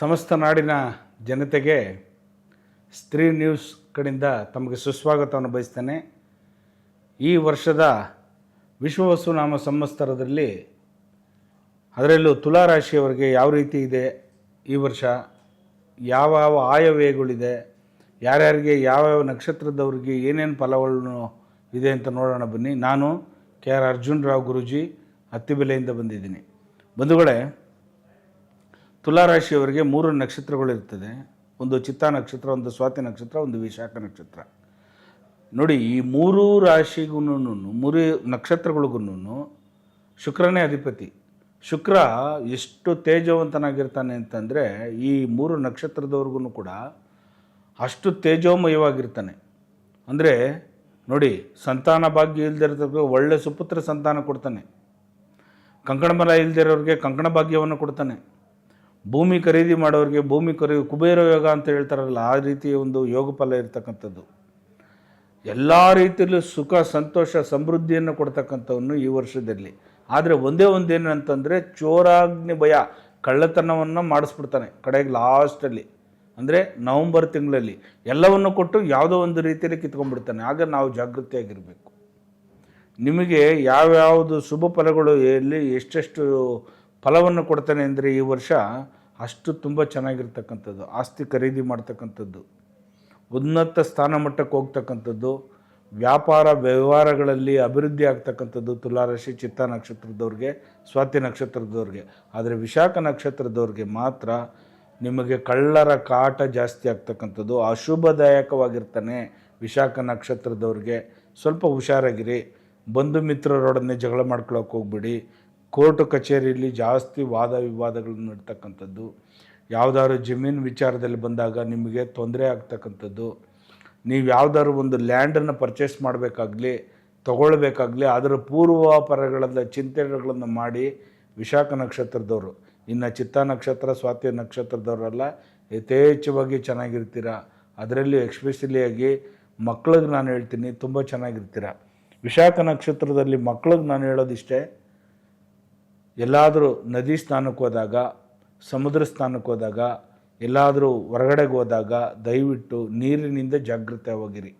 ಸಮಸ್ತ ನಾಡಿನ ಜನತೆಗೆ ಸ್ತ್ರೀ ನ್ಯೂಸ್ ಕಡೆಯಿಂದ ತಮಗೆ ಸುಸ್ವಾಗತವನ್ನು ಬಯಸ್ತೇನೆ ಈ ವರ್ಷದ ವಿಶ್ವವಸುನಾಮ ಸಂವತ್ಸರದಲ್ಲಿ ಅದರಲ್ಲೂ ತುಲಾ ರಾಶಿಯವರಿಗೆ ಯಾವ ರೀತಿ ಇದೆ ಈ ವರ್ಷ? ಯಾವ ಯಾವ ಆಯವ್ಯಯಗಳಿದೆ? ಯಾರ್ಯಾರಿಗೆ ಯಾವ್ಯಾವ ನಕ್ಷತ್ರದವ್ರಿಗೆ ಏನೇನು ಫಲಗಳನ್ನು ಇದೆ ಅಂತ ನೋಡೋಣ ಬನ್ನಿ. ನಾನು ಕೆ ಆರ್ ಅರ್ಜುನ್ ರಾವ್ ಗುರೂಜಿ ಹತ್ತಿಬೆಲೆಯಿಂದ ಬಂದಿದ್ದೀನಿ. ಬಂಧುಗಳೇ ತುಲಾರಾಶಿಯವರಿಗೆ ಮೂರು ನಕ್ಷತ್ರಗಳಿರ್ತದೆ ಒಂದು ಚಿತ್ತ ನಕ್ಷತ್ರ, ಒಂದು ಸ್ವಾತಿ ನಕ್ಷತ್ರ, ಒಂದು ವಿಶಾಖ ನಕ್ಷತ್ರ. ನೋಡಿ, ಈ ಮೂರು ರಾಶಿಗೂ ಮೂರು ನಕ್ಷತ್ರಗಳಿಗೂ ಶುಕ್ರನೇ ಅಧಿಪತಿ. ಶುಕ್ರ ಎಷ್ಟು ತೇಜವಂತನಾಗಿರ್ತಾನೆ ಅಂತಂದರೆ ಈ ಮೂರು ನಕ್ಷತ್ರದವ್ರಿಗೂ ಕೂಡ ಅಷ್ಟು ತೇಜೋಮಯವಾಗಿರ್ತಾನೆ. ಅಂದರೆ ನೋಡಿ, ಸಂತಾನ ಭಾಗ್ಯ ಇಲ್ದಿರೋದ್ರಿಗೆ ಒಳ್ಳೆ ಸುಪುತ್ರ ಸಂತಾನ ಕೊಡ್ತಾನೆ. ಕಂಕಣಬಲ ಇಲ್ದಿರೋರಿಗೆ ಕಂಕಣ ಭಾಗ್ಯವನ್ನು ಕೊಡ್ತಾನೆ. ಭೂಮಿ ಖರೀದಿ ಮಾಡೋರಿಗೆ ಭೂಮಿ ಖರೀದಿ ಕುಬೇರ ಯೋಗ ಅಂತ ಹೇಳ್ತಾರಲ್ಲ, ಆ ರೀತಿಯ ಒಂದು ಯೋಗ ಫಲ ಇರತಕ್ಕಂಥದ್ದು. ಎಲ್ಲ ರೀತಿಯಲ್ಲೂ ಸುಖ, ಸಂತೋಷ, ಸಮೃದ್ಧಿಯನ್ನು ಕೊಡ್ತಕ್ಕಂಥವನ್ನು ಈ ವರ್ಷದಲ್ಲಿ. ಆದರೆ ಒಂದೇ ಒಂದೇನು ಅಂತಂದರೆ ಚೋರಾಗ್ನಿ ಭಯ, ಕಳ್ಳತನವನ್ನು ಮಾಡಿಸ್ಬಿಡ್ತಾನೆ ಕಡೆಗೆ ಲಾಸ್ಟಲ್ಲಿ. ಅಂದರೆ ನವಂಬರ್ ತಿಂಗಳಲ್ಲಿ. ಎಲ್ಲವನ್ನು ಕೊಟ್ಟು ಯಾವುದೋ ಒಂದು ರೀತಿಯಲ್ಲಿ ಕಿತ್ಕೊಂಡ್ಬಿಡ್ತಾನೆ. ಆಗ ನಾವು ಜಾಗೃತಿಯಾಗಿರಬೇಕು. ನಿಮಗೆ ಯಾವ್ಯಾವುದು ಶುಭ ಫಲಗಳು ಎಲ್ಲಿ ಎಷ್ಟೆಷ್ಟು ಫಲವನ್ನು ಕೊಡ್ತಾನೆ ಅಂದರೆ ಈ ವರ್ಷ ಅಷ್ಟು ತುಂಬ ಚೆನ್ನಾಗಿರ್ತಕ್ಕಂಥದ್ದು, ಆಸ್ತಿ ಖರೀದಿ ಮಾಡ್ತಕ್ಕಂಥದ್ದು, ಉನ್ನತ ಸ್ಥಾನ ಮಟ್ಟಕ್ಕೆ ಹೋಗ್ತಕ್ಕಂಥದ್ದು, ವ್ಯಾಪಾರ ವ್ಯವಹಾರಗಳಲ್ಲಿ ಅಭಿವೃದ್ಧಿ ಆಗ್ತಕ್ಕಂಥದ್ದು ತುಲಾರಾಶಿ ಚಿತ್ತ ನಕ್ಷತ್ರದವ್ರಿಗೆ, ಸ್ವಾತಿ ನಕ್ಷತ್ರದವ್ರಿಗೆ. ಆದರೆ ವಿಶಾಖ ನಕ್ಷತ್ರದವ್ರಿಗೆ ಮಾತ್ರ ನಿಮಗೆ ಕಳ್ಳರ ಕಾಟ ಜಾಸ್ತಿ ಆಗ್ತಕ್ಕಂಥದ್ದು. ಅಶುಭದಾಯಕವಾಗಿರ್ತಾನೆ ವಿಶಾಖ ನಕ್ಷತ್ರದವ್ರಿಗೆ. ಸ್ವಲ್ಪ ಹುಷಾರಾಗಿರಿ. ಬಂಧು ಮಿತ್ರರೊಡನೆ ಜಗಳ ಮಾಡ್ಕೊಳಕ್ಕೆ ಹೋಗ್ಬಿಡಿ. ಕೋರ್ಟ್ ಕಚೇರಿಯಲ್ಲಿ ಜಾಸ್ತಿ ವಾದ ವಿವಾದಗಳು ನಡ್ತಕ್ಕಂಥದ್ದು. ಯಾವುದಾದ್ರು ಜಮೀನು ವಿಚಾರದಲ್ಲಿ ಬಂದಾಗ ನಿಮಗೆ ತೊಂದರೆ ಆಗ್ತಕ್ಕಂಥದ್ದು. ನೀವು ಯಾವುದಾದ್ರು ಒಂದು ಲ್ಯಾಂಡನ್ನು ಪರ್ಚೇಸ್ ಮಾಡಬೇಕಾಗ್ಲಿ, ತಗೊಳ್ಬೇಕಾಗಲಿ, ಅದರ ಪೂರ್ವಾಪರಗಳ ಚಿಂತನೆಗಳನ್ನು ಮಾಡಿ ವಿಶಾಖ ನಕ್ಷತ್ರದವರು. ಇನ್ನು ಚಿತ್ತ ನಕ್ಷತ್ರ, ಸ್ವಾತಿ ನಕ್ಷತ್ರದವರೆಲ್ಲ, ಯಥೇಚ್ಛವಾಗಿ ಚೆನ್ನಾಗಿರ್ತೀರ? ಅದರಲ್ಲಿ ಎಕ್ಸ್ಪೆಷಲಿಯಾಗಿ ಮಕ್ಳಿಗೆ ನಾನು ಹೇಳ್ತೀನಿ, ತುಂಬ ಚೆನ್ನಾಗಿರ್ತೀರ? ವಿಶಾಖ ನಕ್ಷತ್ರದಲ್ಲಿ ಮಕ್ಳಿಗೆ ನಾನು ಹೇಳೋದಿಷ್ಟೇ ಎಲ್ಲಾದರೂ ನದಿ ಸ್ನಾನಕ್ಕೆ ಹೋದಾಗ, ಸಮುದ್ರ ಸ್ನಾನಕ್ಕೆ ಹೋದಾಗ, ಎಲ್ಲಾದರೂ ಹೊರಗಡೆಗೆ ಹೋದಾಗ ದಯವಿಟ್ಟು ನೀರಿನಿಂದ ಜಾಗೃತವಾಗಿರಿ.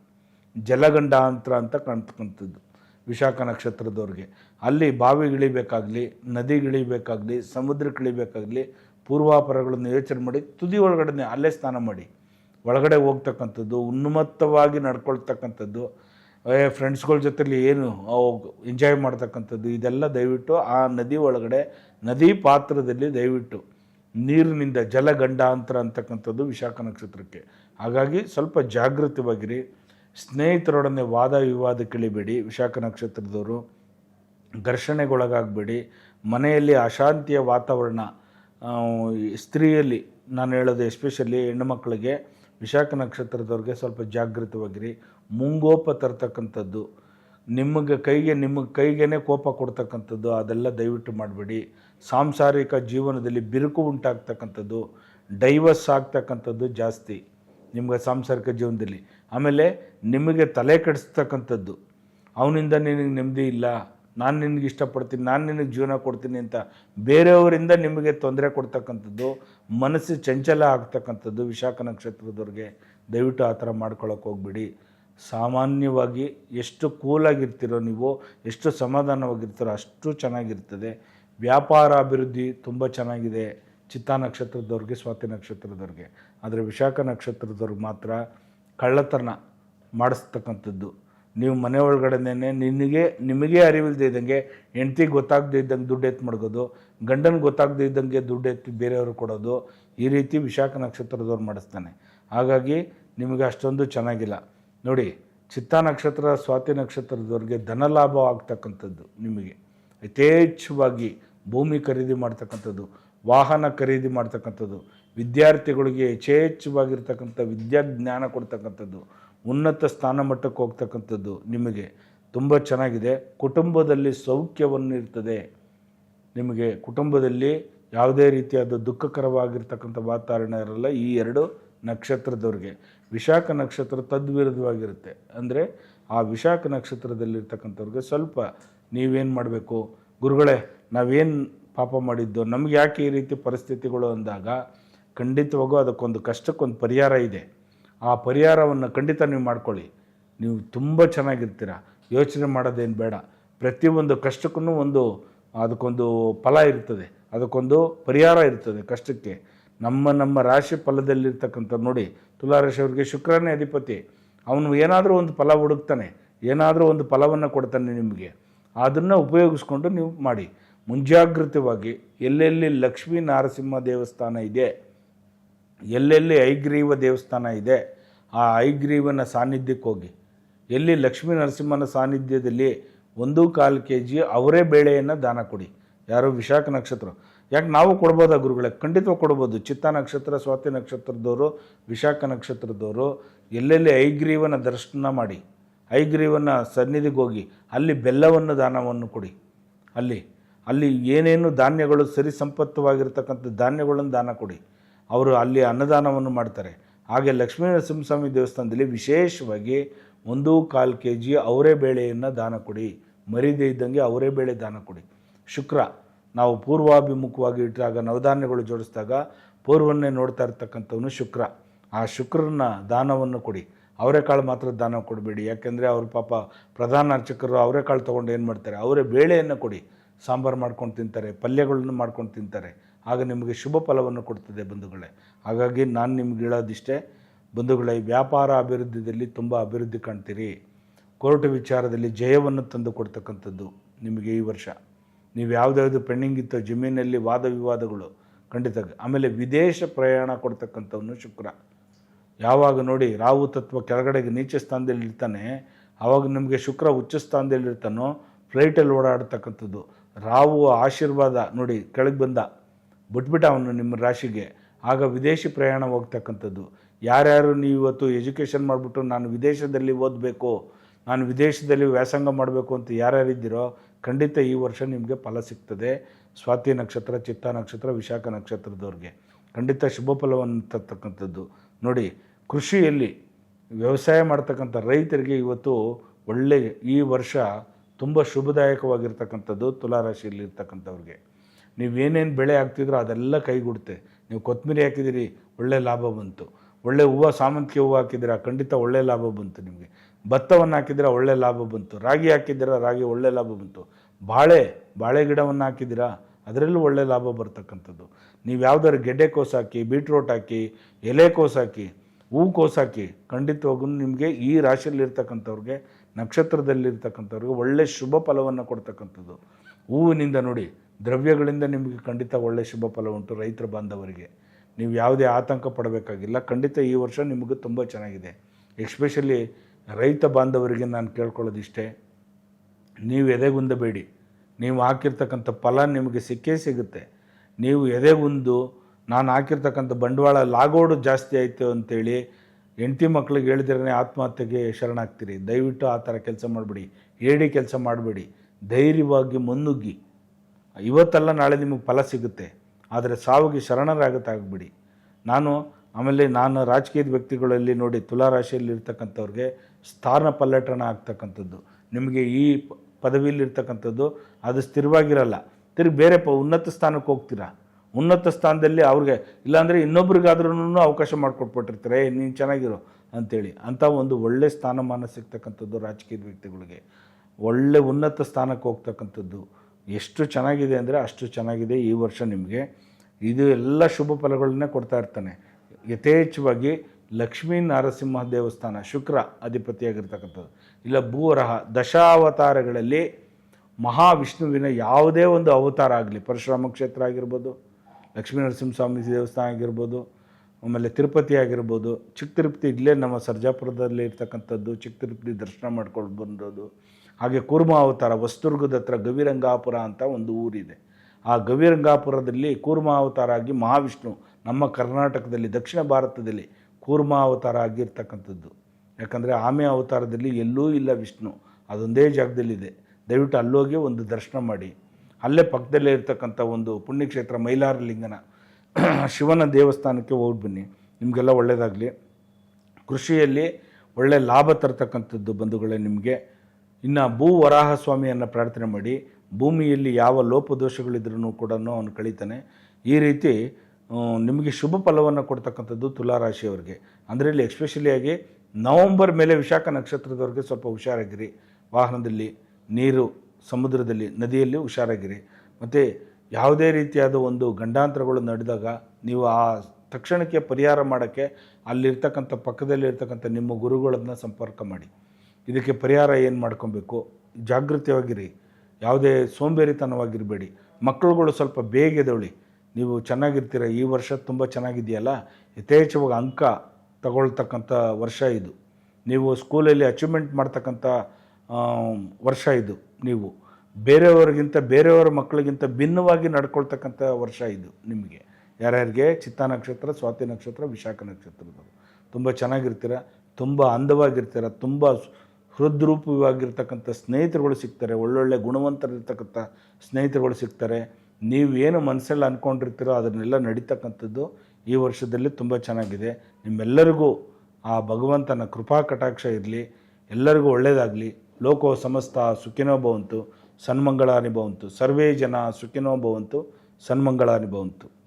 ಜಲಗಂಡಾಂತರ ಅಂತ ಕಾಣ್ತಕ್ಕಂಥದ್ದು ವಿಶಾಖ ನಕ್ಷತ್ರದವ್ರಿಗೆ. ಅಲ್ಲಿ ಬಾವಿಗಿಳಿಬೇಕಾಗಲಿ ನದಿಗಿಳಿಬೇಕಾಗಲಿ ಸಮುದ್ರಕ್ಕಿಳಿಬೇಕಾಗಲಿ ಪೂರ್ವಾಪರಗಳನ್ನು ಯೋಚನೆ ಮಾಡಿ, ತುದಿ ಒಳಗಡೆ ಅಲ್ಲೇ ಸ್ನಾನ ಮಾಡಿ. ಒಳಗಡೆ ಹೋಗ್ತಕ್ಕಂಥದ್ದು ಉನ್ಮತ್ತವಾಗಿ ನಡ್ಕೊಳ್ತಕ್ಕಂಥದ್ದು ಏ ಫ್ರೆಂಡ್ಸ್ಗಳ ಜೊತೆಲಿ ಏನು ಎಂಜಾಯ್ ಮಾಡ್ತಕ್ಕಂಥದ್ದು, ಇದೆಲ್ಲ ದಯವಿಟ್ಟು ಆ ನದಿ ಒಳಗಡೆ, ನದಿ ಪಾತ್ರದಲ್ಲಿ ದಯವಿಟ್ಟು ನೀರಿನಿಂದ ಜಲಗಂಡಾಂತರ ಅಂತಕ್ಕಂಥದ್ದು ವಿಶಾಖ ನಕ್ಷತ್ರಕ್ಕೆ. ಹಾಗಾಗಿ ಸ್ವಲ್ಪ ಜಾಗೃತವಾಗಿರಿ. ಸ್ನೇಹಿತರೊಡನೆ ವಾದ ವಿವಾದ ಕಿಳಿಬೇಡಿ, ವಿಶಾಖ ನಕ್ಷತ್ರದವರು. ಘರ್ಷಣೆಗೊಳಗಾಗಬೇಡಿ. ಮನೆಯಲ್ಲಿ ಅಶಾಂತಿಯ ವಾತಾವರಣ ಸ್ತ್ರೀಯಲ್ಲಿ, ನಾನು ಹೇಳೋದು ಎಸ್ಪೆಷಲಿ ಹೆಣ್ಣುಮಕ್ಕಳಿಗೆ ವಿಶಾಖ ನಕ್ಷತ್ರದವ್ರಿಗೆ ಸ್ವಲ್ಪ ಜಾಗೃತವಾಗಿರಿ. ಮುಂಗೋಪ ತರ್ತಕ್ಕಂಥದ್ದು ನಿಮಗೆ ಕೈಗೆ, ನಿಮಗೆ ಕೈಗೇನೆ ಕೋಪ ಕೊಡ್ತಕ್ಕಂಥದ್ದು, ಅದೆಲ್ಲ ದಯವಿಟ್ಟು ಮಾಡಬೇಡಿ. ಸಾಂಸಾರಿಕ ಜೀವನದಲ್ಲಿ ಬಿರುಕು ಉಂಟಾಗ್ತಕ್ಕಂಥದ್ದು, ಡೈವರ್ಸ್ ಆಗ್ತಕ್ಕಂಥದ್ದು ಜಾಸ್ತಿ ನಿಮಗೆ ಸಾಂಸಾರಿಕ ಜೀವನದಲ್ಲಿ. ಆಮೇಲೆ ನಿಮಗೆ ತಲೆ ಕೆಡಿಸ್ತಕ್ಕಂಥದ್ದು, ಅವನಿಂದ ನಿನಗೆ ನೆಮ್ಮದಿ ಇಲ್ಲ, ನಾನು ನಿನಗೆ ಇಷ್ಟಪಡ್ತೀನಿ, ನಾನು ನಿನಗೆ ಜೀವನ ಕೊಡ್ತೀನಿ ಅಂತ ಬೇರೆಯವರಿಂದ ನಿಮಗೆ ತೊಂದರೆ ಕೊಡ್ತಕ್ಕಂಥದ್ದು, ಮನಸ್ಸು ಚಂಚಲ ಆಗ್ತಕ್ಕಂಥದ್ದು ವಿಶಾಖ ನಕ್ಷತ್ರದವ್ರಿಗೆ. ದಯವಿಟ್ಟು ಆ ಥರ ಮಾಡ್ಕೊಳಕ್ಕೆ ಹೋಗ್ಬೇಡಿ. ಸಾಮಾನ್ಯವಾಗಿ ಎಷ್ಟು ಕೂಲಾಗಿರ್ತೀರೋ ನೀವು, ಎಷ್ಟು ಸಮಾಧಾನವಾಗಿರ್ತೀರೋ ಅಷ್ಟು ಚೆನ್ನಾಗಿರ್ತದೆ. ವ್ಯಾಪಾರ ಅಭಿವೃದ್ಧಿ ತುಂಬ ಚೆನ್ನಾಗಿದೆ. ಚಿತ್ತಾ ನಕ್ಷತ್ರದವ್ರಿಗೆ, ಸ್ವಾತಿ ನಕ್ಷತ್ರದವ್ರಿಗೆ. ಆದರೆ ವಿಶಾಖ ನಕ್ಷತ್ರದವ್ರಿಗೆ ಮಾತ್ರ ಕಳ್ಳತನ ಮಾಡಿಸ್ತಕ್ಕಂಥದ್ದು. ನೀವು ಮನೆ ಒಳಗಡೆನೇ ನಿನಗೆ ನಿಮಗೆ ಅರಿವಿಲ್ಲದೆ ಇದ್ದಂಗೆ ಹೆಂಡ್ತಿಗೆ ಗೊತ್ತಾಗದೇ ಇದ್ದಂಗೆ ದುಡ್ಡು ಎತ್ತಿ ಮಡಗೋದು ಗಂಡನಿಗೆ ಗೊತ್ತಾಗದೇ ಇದ್ದಂಗೆ ದುಡ್ಡು ಎತ್ತಿ ಬೇರೆಯವರು ಕೊಡೋದು, ಈ ರೀತಿ ವಿಶಾಖ ನಕ್ಷತ್ರದವ್ರು ಮಾಡಿಸ್ತಾನೆ. ಹಾಗಾಗಿ ನಿಮಗೆ ಅಷ್ಟೊಂದು ಚೆನ್ನಾಗಿಲ್ಲ. ನೋಡಿ, ಚಿತ್ತ ನಕ್ಷತ್ರ, ಸ್ವಾತಿ ನಕ್ಷತ್ರದವ್ರಿಗೆ ಧನಲಾಭ ಆಗ್ತಕ್ಕಂಥದ್ದು ನಿಮಗೆ. ಯಥೇಚ್ಛವಾಗಿ ಭೂಮಿ ಖರೀದಿ ಮಾಡ್ತಕ್ಕಂಥದ್ದು, ವಾಹನ ಖರೀದಿ ಮಾಡ್ತಕ್ಕಂಥದ್ದು, ವಿದ್ಯಾರ್ಥಿಗಳಿಗೆ ಯಥೇಚ್ಛವಾಗಿರ್ತಕ್ಕಂಥ ವಿದ್ಯಾಜ್ಞಾನ ಕೊಡ್ತಕ್ಕಂಥದ್ದು, ಉನ್ನತ ಸ್ಥಾನಮಟ್ಟಕ್ಕೆ ಹೋಗ್ತಕ್ಕಂಥದ್ದು ನಿಮಗೆ ತುಂಬ ಚೆನ್ನಾಗಿದೆ. ಕುಟುಂಬದಲ್ಲಿ ಸೌಖ್ಯವನ್ನು ಇರ್ತದೆ. ನಿಮಗೆ ಕುಟುಂಬದಲ್ಲಿ ಯಾವುದೇ ರೀತಿಯಾದ ದುಃಖಕರವಾಗಿರ್ತಕ್ಕಂಥ ವಾತಾವರಣ ಇರಲ್ಲ. ಈ ಎರಡು ನಕ್ಷತ್ರದವ್ರಿಗೆ. ವಿಶಾಖ ನಕ್ಷತ್ರ ತದ್ವಿರುದ್ಧವಾಗಿರುತ್ತೆ. ಅಂದರೆ ಆ ವಿಶಾಖ ನಕ್ಷತ್ರದಲ್ಲಿರ್ತಕ್ಕಂಥವ್ರಿಗೆ ಸ್ವಲ್ಪ ನೀವೇನು ಮಾಡಬೇಕು? ಗುರುಗಳೇ, ನಾವೇನು ಪಾಪ ಮಾಡಿದ್ದು? ನಮ್ಗೆ ಯಾಕೆ ಈ ರೀತಿ ಪರಿಸ್ಥಿತಿಗಳು ಅಂದಾಗ ಖಂಡಿತವಾಗೂ ಅದಕ್ಕೊಂದು ಕಷ್ಟಕ್ಕೊಂದು ಪರಿಹಾರ ಇದೆ. ಆ ಪರಿಹಾರವನ್ನು ಖಂಡಿತ ನೀವು ಮಾಡ್ಕೊಳ್ಳಿ. ನೀವು ತುಂಬ ಚೆನ್ನಾಗಿರ್ತೀರ. ಯೋಚನೆ ಮಾಡೋದೇನು ಬೇಡ. ಪ್ರತಿಯೊಂದು ಕಷ್ಟಕ್ಕೂ ಒಂದು ಅದಕ್ಕೊಂದು ಫಲ ಇರ್ತದೆ. ಅದಕ್ಕೊಂದು ಪರಿಹಾರ ಇರ್ತದೆ ಕಷ್ಟಕ್ಕೆ. ನಮ್ಮ ನಮ್ಮ ರಾಶಿ ಫಲದಲ್ಲಿರ್ತಕ್ಕಂಥ ನೋಡಿ, ತುಲಾರಾಶಿ ಅವರಿಗೆ ಶುಕ್ರನೇ ಅಧಿಪತಿ. ಅವನು ಏನಾದರೂ ಒಂದು ಫಲ ಹುಡುಕ್ತಾನೆ, ಏನಾದರೂ ಒಂದು ಫಲವನ್ನು ಕೊಡ್ತಾನೆ ನಿಮಗೆ. ಅದನ್ನು ಉಪಯೋಗಿಸ್ಕೊಂಡು ನೀವು ಮಾಡಿ. ಮುಂಜಾಗೃತವಾಗಿ ಎಲ್ಲೆಲ್ಲಿ ಲಕ್ಷ್ಮೀ ನರಸಿಂಹ ದೇವಸ್ಥಾನ ಇದೆ, ಎಲ್ಲೆಲ್ಲಿ ಐಗ್ರೀವ ದೇವಸ್ಥಾನ ಇದೆ, ಆ ಐಗ್ರೀವನ ಸಾನ್ನಿಧ್ಯಕ್ಕೆ ಹೋಗಿ. ಎಲ್ಲಿ ಲಕ್ಷ್ಮೀ ನರಸಿಂಹನ ಸಾನ್ನಿಧ್ಯದಲ್ಲಿ ಒಂದು ಕಾಲು ಕೆ ಜಿ ಅವರೇ ಬೇಳೆಯನ್ನು ದಾನ ಕೊಡಿ. ಯಾರೋ ವಿಶಾಖ ನಕ್ಷತ್ರ. ಯಾಕೆ ನಾವು ಕೊಡ್ಬೋದಾ ಗುರುಗಳೇ? ಖಂಡಿತವಾಗಿ ಕೊಡ್ಬೋದು. ಚಿತ್ತ ನಕ್ಷತ್ರ, ಸ್ವಾತಿ ನಕ್ಷತ್ರದವರು, ವಿಶಾಖ ನಕ್ಷತ್ರದವರು, ಎಲ್ಲೆಲ್ಲಿ ಐಗ್ರೀವನ ದರ್ಶನ ಮಾಡಿ, ಐಗ್ರೀವನ ಸನ್ನಿಧಿಗೆ ಹೋಗಿ, ಅಲ್ಲಿ ಬೆಲ್ಲವನ್ನು, ದಾನವನ್ನು ಕೊಡಿ. ಅಲ್ಲಿ ಅಲ್ಲಿ ಏನೇನು ಧಾನ್ಯಗಳು ಸರಿ ಸಂಪತ್ತವಾಗಿರ್ತಕ್ಕಂಥ ಧಾನ್ಯಗಳನ್ನು ದಾನ ಕೊಡಿ. ಅವರು ಅಲ್ಲಿ ಅನ್ನದಾನವನ್ನು ಮಾಡ್ತಾರೆ. ಹಾಗೆ ಲಕ್ಷ್ಮೀ ನರಸಿಂಹಸ್ವಾಮಿ ದೇವಸ್ಥಾನದಲ್ಲಿ ವಿಶೇಷವಾಗಿ ಒಂದು ಕಾಲು ಕೆ ಜಿ ಅವರೇ ಬೇಳೆಯನ್ನು ದಾನ ಕೊಡಿ. ಮರಿದೇ ಇದ್ದಂಗೆ ಅವರೇ ಬೇಳೆ ದಾನ ಕೊಡಿ. ಶುಕ್ರ ನಾವು ಪೂರ್ವಾಭಿಮುಖವಾಗಿ ಇಟ್ಟಾಗ, ನವಧಾನ್ಯಗಳು ಜೋಡಿಸಿದಾಗ ಪೂರ್ವನ್ನೇ ನೋಡ್ತಾ ಇರ್ತಕ್ಕಂಥವನು ಶುಕ್ರ. ಆ ಶುಕ್ರನ ದಾನವನ್ನು ಕೊಡಿ. ಅವರೆಕಾಳು ಮಾತ್ರ ದಾನ ಕೊಡಬೇಡಿ. ಯಾಕೆಂದರೆ ಅವ್ರ ಪಾಪ ಪ್ರಧಾನ ಅರ್ಚಕರು ಅವರೆಕಾಳು ತೊಗೊಂಡು ಏನು ಮಾಡ್ತಾರೆ? ಅವರೇ ಬೇಳೆಯನ್ನು ಕೊಡಿ. ಸಾಂಬಾರು ಮಾಡ್ಕೊಂಡು ತಿಂತಾರೆ, ಪಲ್ಯಗಳನ್ನು ಮಾಡ್ಕೊಂಡು ತಿಂತಾರೆ. ಆಗ ನಿಮಗೆ ಶುಭ ಫಲವನ್ನು ಕೊಡ್ತದೆ ಬಂಧುಗಳೇ. ಹಾಗಾಗಿ ನಾನು ನಿಮ್ಗೆ ಹೇಳೋದಿಷ್ಟೇ, ಬಂಧುಗಳೇ ವ್ಯಾಪಾರ ಅಭಿವೃದ್ಧಿಯಲ್ಲಿ ತುಂಬ ಅಭಿವೃದ್ಧಿ ಕಾಣ್ತೀರಿ. ಕೋರ್ಟ್ ವಿಚಾರದಲ್ಲಿ ಜಯವನ್ನು ತಂದು ಕೊಡ್ತಕ್ಕಂಥದ್ದು ನಿಮಗೆ ಈ ವರ್ಷ. ನೀವು ಯಾವುದ್ಯಾವುದು ಪೆಂಡಿಂಗ್ ಇತ್ತೋ ಜಮೀನಲ್ಲಿ ವಾದ ವಿವಾದಗಳು ಖಂಡಿತ. ಆಮೇಲೆ ವಿದೇಶ ಪ್ರಯಾಣ ಕೊಡ್ತಕ್ಕಂಥವನು ಶುಕ್ರ. ಯಾವಾಗ ನೋಡಿ ರಾಹು ತತ್ವ ಕೆಳಗಡೆಗೆ ನೀಚ ಸ್ಥಾನದಲ್ಲಿ ಇರ್ತಾನೆ ಆವಾಗ ನಿಮಗೆ ಶುಕ್ರ ಉಚ್ಚ ಸ್ಥಾನದಲ್ಲಿ ಇರ್ತಾನೋ ಫ್ಲೈಟಲ್ಲಿ ಓಡಾಡ್ತಕ್ಕಂಥದ್ದು. ರಾಹು ಆಶೀರ್ವಾದ ನೋಡಿ ಕೆಳಗೆ ಬಂದ. ಬಿಟ್ಬಿಟ್ಟ ಅವನು ನಿಮ್ಮ ರಾಶಿಗೆ. ಆಗ ವಿದೇಶಿ ಪ್ರಯಾಣ ಹೋಗ್ತಕ್ಕಂಥದ್ದು. ಯಾರ್ಯಾರು ನೀವು ಇವತ್ತು ಎಜುಕೇಷನ್ ಮಾಡಿಬಿಟ್ಟು ನಾನು ವಿದೇಶದಲ್ಲಿ ಓದಬೇಕು, ನಾನು ವಿದೇಶದಲ್ಲಿ ವ್ಯಾಸಂಗ ಮಾಡಬೇಕು ಅಂತ ಯಾರ್ಯಾರಿದ್ದೀರೋ ಖಂಡಿತ ಈ ವರ್ಷ ನಿಮಗೆ ಫಲ ಸಿಗ್ತದೆ. ಸ್ವಾತಿ ನಕ್ಷತ್ರ, ಚಿತ್ತ ನಕ್ಷತ್ರ, ವಿಶಾಖ ನಕ್ಷತ್ರದವ್ರಿಗೆ. ಖಂಡಿತ ಶುಭ ಫಲವನ್ನು ತರ್ತಕ್ಕಂಥದ್ದು ನೋಡಿ, ಕೃಷಿಯಲ್ಲಿ ವ್ಯವಸಾಯ ಮಾಡ್ತಕ್ಕಂಥ ರೈತರಿಗೆ ಇವತ್ತು ಒಳ್ಳೆ ಈ ವರ್ಷ ತುಂಬ ಶುಭದಾಯಕವಾಗಿರ್ತಕ್ಕಂಥದ್ದು ತುಲಾರಾಶಿಯಲ್ಲಿ ಇರ್ತಕ್ಕಂಥವ್ರಿಗೆ ನೀವೇನೇನು ಬೆಳೆ ಹಾಕ್ತಿದ್ರೋ ಅದೆಲ್ಲ ಕೈಗೂಡುತ್ತೆ ನೀವು ಕೊತ್ತಂಬರಿ ಹಾಕಿದಿರಿ, ಒಳ್ಳೆ ಲಾಭ ಬಂತು. ಒಳ್ಳೆ ಹೂವು, ಸಾಮಂತಿಗೆ ಹೂವು ಹಾಕಿದ್ದೀರಾ ಖಂಡಿತ ಒಳ್ಳೆ ಲಾಭ ಬಂತು ನಿಮಗೆ. ಭತ್ತವನ್ನು ಹಾಕಿದ್ರೆ ಒಳ್ಳೆ ಲಾಭ ಬಂತು. ರಾಗಿ ಹಾಕಿದ್ದೀರಾ, ರಾಗಿ ಒಳ್ಳೆ ಲಾಭ ಬಂತು. ಬಾಳೆ ಬಾಳೆ ಗಿಡವನ್ನು ಹಾಕಿದ್ದೀರಾ, ಅದರಲ್ಲೂ ಒಳ್ಳೆ ಲಾಭ ಬರ್ತಕ್ಕಂಥದ್ದು. ನೀವು ಯಾವ್ದಾದ್ರು ಗೆಡ್ಡೆ ಕೋಸು ಹಾಕಿ, ಬೀಟ್ರೋಟ್ ಹಾಕಿ, ಎಲೆ ಕೋಸು ಹಾಕಿ, ಹೂ ಕೋಸು ಹಾಕಿ ಖಂಡಿತವಾಗೂ ನಿಮಗೆ ಈ ರಾಶಿಯಲ್ಲಿರ್ತಕ್ಕಂಥವ್ರಿಗೆ, ನಕ್ಷತ್ರದಲ್ಲಿರ್ತಕ್ಕಂಥವ್ರಿಗೆ ಒಳ್ಳೆ ಶುಭ ಫಲವನ್ನು ಕೊಡ್ತಕ್ಕಂಥದ್ದು. ಹೂವಿನಿಂದ ನೋಡಿ, ದ್ರವ್ಯಗಳಿಂದ ನಿಮಗೆ ಖಂಡಿತ ಒಳ್ಳೆ ಶುಭ ಫಲ ಉಂಟು ರೈತರ ಬಾಂಧವರಿಗೆ. ನೀವು ಯಾವುದೇ ಆತಂಕ ಪಡಬೇಕಾಗಿಲ್ಲ. ಖಂಡಿತ ಈ ವರ್ಷ ನಿಮಗೆ ತುಂಬ ಚೆನ್ನಾಗಿದೆ. ಎಸ್ಪೆಷಲಿ ರೈತ ಬಾಂಧವರಿಗೆ ನಾನು ಕೇಳ್ಕೊಳ್ಳೋದಿಷ್ಟೇ, ನೀವು ಎದೆಗುಂದಬೇಡಿ ನೀವು ಹಾಕಿರ್ತಕ್ಕಂಥ ಫಲ ನಿಮಗೆ ಸಿಕ್ಕೇ ಸಿಗುತ್ತೆ. ನೀವು ಎದೆಗುಂದು, ನಾನು ಹಾಕಿರ್ತಕ್ಕಂಥ ಬಂಡವಾಳ ಲಾಗೋಡು ಜಾಸ್ತಿ ಆಯಿತು ಅಂತೇಳಿ ಹೆಂಡತಿ ಮಕ್ಳಿಗೆ ಹೇಳಿದ್ರೆ ಆತ್ಮಹತ್ಯೆಗೆ ಶರಣಾಗ್ತೀರಿ. ದಯವಿಟ್ಟು ಆ ಥರ ಕೆಲಸ ಮಾಡಬೇಡಿ. ಹೇಳಿ ಕೆಲಸ ಮಾಡಬೇಡಿ. ಧೈರ್ಯವಾಗಿ ಮುನ್ನುಗ್ಗಿ. ಇವತ್ತಲ್ಲ ನಾಳೆ ನಿಮಗೆ ಫಲ ಸಿಗುತ್ತೆ. ಆದರೆ ಸಾವಿಗೆ ಶರಣರಾಗತ್ತಾಗಬೇಡಿ ನಾನು ಆಮೇಲೆ ನಾನು ರಾಜಕೀಯದ ವ್ಯಕ್ತಿಗಳಲ್ಲಿ ನೋಡಿ ತುಲಾರಾಶಿಯಲ್ಲಿ ಇರ್ತಕ್ಕಂಥವ್ರಿಗೆ ಸ್ಥಾನ ಪಲ್ಲಟನ ಆಗ್ತಕ್ಕಂಥದ್ದು. ನಿಮಗೆ ಈ ಪದವಿಯಲ್ಲಿರ್ತಕ್ಕಂಥದ್ದು ಅದು ಸ್ಥಿರವಾಗಿರಲ್ಲ. ತಿರುಗಿ ಬೇರೆ ಪ, ಉನ್ನತ ಸ್ಥಾನಕ್ಕೆ ಹೋಗ್ತೀರಾ? ಉನ್ನತ ಸ್ಥಾನದಲ್ಲಿ ಅವ್ರಿಗೆ ಇಲ್ಲಾಂದರೆ ಇನ್ನೊಬ್ರಿಗಾದ್ರೂ ಅವಕಾಶ ಮಾಡಿಕೊಟ್ಬಿಟ್ಟಿರ್ತಾರೆ ನೀನು ಚೆನ್ನಾಗಿರೋ ಅಂಥೇಳಿ ಅಂಥ ಒಂದು ಒಳ್ಳೆ ಸ್ಥಾನಮಾನ ಸಿಗ್ತಕ್ಕಂಥದ್ದು ರಾಜಕೀಯ ವ್ಯಕ್ತಿಗಳಿಗೆ. ಒಳ್ಳೆ ಉನ್ನತ ಸ್ಥಾನಕ್ಕೆ ಹೋಗ್ತಕ್ಕಂಥದ್ದು ಎಷ್ಟು ಚೆನ್ನಾಗಿದೆ ಅಂದರೆ ಅಷ್ಟು ಚೆನ್ನಾಗಿದೆ ಈ ವರ್ಷ ನಿಮಗೆ. ಇದು ಎಲ್ಲ ಶುಭ ಫಲಗಳನ್ನೇ ಕೊಡ್ತಾ ಇರ್ತಾನೆ. ಯಥೇಚ್ಛವಾಗಿ ಲಕ್ಷ್ಮೀ ನರಸಿಂಹ ದೇವಸ್ಥಾನ ಶುಕ್ರ ಅಧಿಪತಿಯಾಗಿರ್ತಕ್ಕಂಥದ್ದು. ಇಲ್ಲ, ಭೂವರಹ, ದಶಾವತಾರಗಳಲ್ಲಿ ಮಹಾವಿಷ್ಣುವಿನ ಯಾವುದೇ ಒಂದು ಅವತಾರ ಆಗಲಿ, ಪರಶುರಾಮ ಕ್ಷೇತ್ರ ಆಗಿರ್ಬೋದು, ಲಕ್ಷ್ಮೀ ನರಸಿಂಹಸ್ವಾಮಿ ದೇವಸ್ಥಾನ ಆಗಿರ್ಬೋದು, ಆಮೇಲೆ ತಿರುಪತಿ ಆಗಿರ್ಬೋದು, ಚಿಕ್ಕ ತಿರುಪತಿ ಇಲ್ಲೇ ನಮ್ಮ ಸರ್ಜಾಪುರದಲ್ಲಿ ಇರ್ತಕ್ಕಂಥದ್ದು, ಚಿಕ್ಕ ತಿರುಪತಿ ದರ್ಶನ ಮಾಡ್ಕೊಂಡು ಬಂದೋದು ಹಾಗೆ ಕೂರ್ಮ ಅವತಾರ, ವಸ್ತುರ್ಗದ ಹತ್ರ ಗವಿರಂಗಾಪುರ ಅಂತ ಒಂದು ಊರಿದೆ. ಆ ಗವಿರಂಗಾಪುರದಲ್ಲಿ ಕೂರ್ಮ ಅವತಾರ ಆಗಿ ಮಹಾವಿಷ್ಣು ನಮ್ಮ ಕರ್ನಾಟಕದಲ್ಲಿ, ದಕ್ಷಿಣ ಭಾರತದಲ್ಲಿ ಕೂರ್ಮ ಅವತಾರ ಆಗಿರ್ತಕ್ಕಂಥದ್ದು. ಯಾಕಂದರೆ ಆಮೆ ಅವತಾರದಲ್ಲಿ ಎಲ್ಲೂ ಇಲ್ಲ ವಿಷ್ಣು. ಅದೊಂದೇ ಜಾಗದಲ್ಲಿದೆ. ದಯವಿಟ್ಟು ಅಲ್ಲೋಗಿ ಒಂದು ದರ್ಶನ ಮಾಡಿ. ಅಲ್ಲೇ ಪಕ್ಕದಲ್ಲೇ ಇರ್ತಕ್ಕಂಥ ಒಂದು ಪುಣ್ಯಕ್ಷೇತ್ರ ಮೈಲಾರಲಿಂಗನ ಶಿವನ ದೇವಸ್ಥಾನಕ್ಕೆ ಹೋಗಿ ಬನ್ನಿ. ನಿಮಗೆಲ್ಲ ಒಳ್ಳೆಯದಾಗಲಿ ಕೃಷಿಯಲ್ಲಿ ಒಳ್ಳೆ ಲಾಭ ತರ್ತಕ್ಕಂಥದ್ದು ಬಂಧುಗಳೇ ನಿಮಗೆ. ಇನ್ನು ಭೂ ವರಾಹ ಸ್ವಾಮಿಯನ್ನು ಪ್ರಾರ್ಥನೆ ಮಾಡಿ. ಭೂಮಿಯಲ್ಲಿ ಯಾವ ಲೋಪದೋಷಗಳಿದ್ರೂ ಕೂಡ ಅವನು ಕಳೀತಾನೆ. ಈ ರೀತಿ ನಿಮಗೆ ಶುಭ ಫಲವನ್ನು ಕೊಡ್ತಕ್ಕಂಥದ್ದು ತುಲಾರಾಶಿಯವರಿಗೆ. ಅಂದರೆ ಇಲ್ಲಿ ಎಕ್ಸ್ಪೆಷಲಿಯಾಗಿ ನವಂಬರ್ ಮೇಲೆ ವಿಶಾಖ ನಕ್ಷತ್ರದವರಿಗೆ ಸ್ವಲ್ಪ ಹುಷಾರಾಗಿರಿ. ವಾಹನದಲ್ಲಿ ನೀರು, ಸಮುದ್ರದಲ್ಲಿ, ನದಿಯಲ್ಲಿ ಹುಷಾರಾಗಿರಿ. ಮತ್ತು ಯಾವುದೇ ರೀತಿಯಾದ ಒಂದು ಗಂಡಾಂತರಗಳು ನಡೆದಾಗ ನೀವು ಆ ತಕ್ಷಣಕ್ಕೆ ಪರಿಹಾರ ಮಾಡೋಕ್ಕೆ ಅಲ್ಲಿರ್ತಕ್ಕಂಥ ಪಕ್ಕದಲ್ಲಿರ್ತಕ್ಕಂಥ ನಿಮ್ಮ ಗುರುಗಳನ್ನು ಸಂಪರ್ಕ ಮಾಡಿ. ಇದಕ್ಕೆ ಪರಿಹಾರ ಏನು ಮಾಡ್ಕೊಬೇಕು? ಜಾಗೃತವಾಗಿರಿ ಯಾವುದೇ ಸೋಂಬೇರಿತನವಾಗಿರಬೇಡಿ. ಮಕ್ಕಳುಗಳು ಸ್ವಲ್ಪ ಬೇಗ ಎದ್ದೇಳಿ. ನೀವು ಚೆನ್ನಾಗಿರ್ತೀರ, ಈ ವರ್ಷ ತುಂಬ ಚೆನ್ನಾಗಿದೆಯಲ್ಲ, ಯಥೇಚ್ಛವಾಗಿ ಅಂಕ ತಗೊಳ್ತಕ್ಕಂಥ ವರ್ಷ ಇದು. ನೀವು ಸ್ಕೂಲಲ್ಲಿ ಅಚೀವ್ಮೆಂಟ್ ಮಾಡ್ತಕ್ಕಂಥ ವರ್ಷ ಇದು ನೀವು. ಬೇರೆಯವರಿಗಿಂತ, ಬೇರೆಯವರ ಮಕ್ಕಳಿಗಿಂತ ಭಿನ್ನವಾಗಿ ನಡ್ಕೊಳ್ತಕ್ಕಂಥ ವರ್ಷ ಇದು ನಿಮಗೆ. ಯಾರ್ಯಾರಿಗೆ? ಚಿತ್ತ ನಕ್ಷತ್ರ, ಸ್ವಾತಿ ನಕ್ಷತ್ರ, ವಿಶಾಖ ನಕ್ಷತ್ರದವರು. ತುಂಬ ಚೆನ್ನಾಗಿರ್ತೀರ, ತುಂಬ ಅಂದವಾಗಿರ್ತೀರ, ತುಂಬ ಹೃದ್ರೂಪವಾಗಿರ್ತಕ್ಕಂಥ ಸ್ನೇಹಿತರುಗಳು ಸಿಗ್ತಾರೆ, ಒಳ್ಳೊಳ್ಳೆ ಗುಣವಂತರಿರ್ತಕ್ಕಂಥ ಸ್ನೇಹಿತರುಗಳು ಸಿಗ್ತಾರೆ. ನೀವು ಏನು ಮನಸ್ಸಲ್ಲಿ ಅಂದ್ಕೊಂಡಿರ್ತೀರೋ ಅದನ್ನೆಲ್ಲ ನಡೀತಕ್ಕಂಥದ್ದು ಈ ವರ್ಷದಲ್ಲಿ ತುಂಬ ಚೆನ್ನಾಗಿದೆ. ನಿಮ್ಮೆಲ್ಲರಿಗೂ ಆ ಭಗವಂತನ ಕೃಪಾ ಕಟಾಕ್ಷ ಇರಲಿ. ಎಲ್ಲರಿಗೂ ಒಳ್ಳೆಯದಾಗಲಿ ಲೋಕೋ ಸಮಸ್ತ ಸುಖಿನೋ ಭವಂತು. ಸನ್ಮಂಗಳಾನಿ ಭವಂತು. ಸರ್ವೇ ಜನ ಸುಖಿನೋ ಭವಂತು. ಸನ್ಮಂಗಳಾನಿ ಭವಂತು.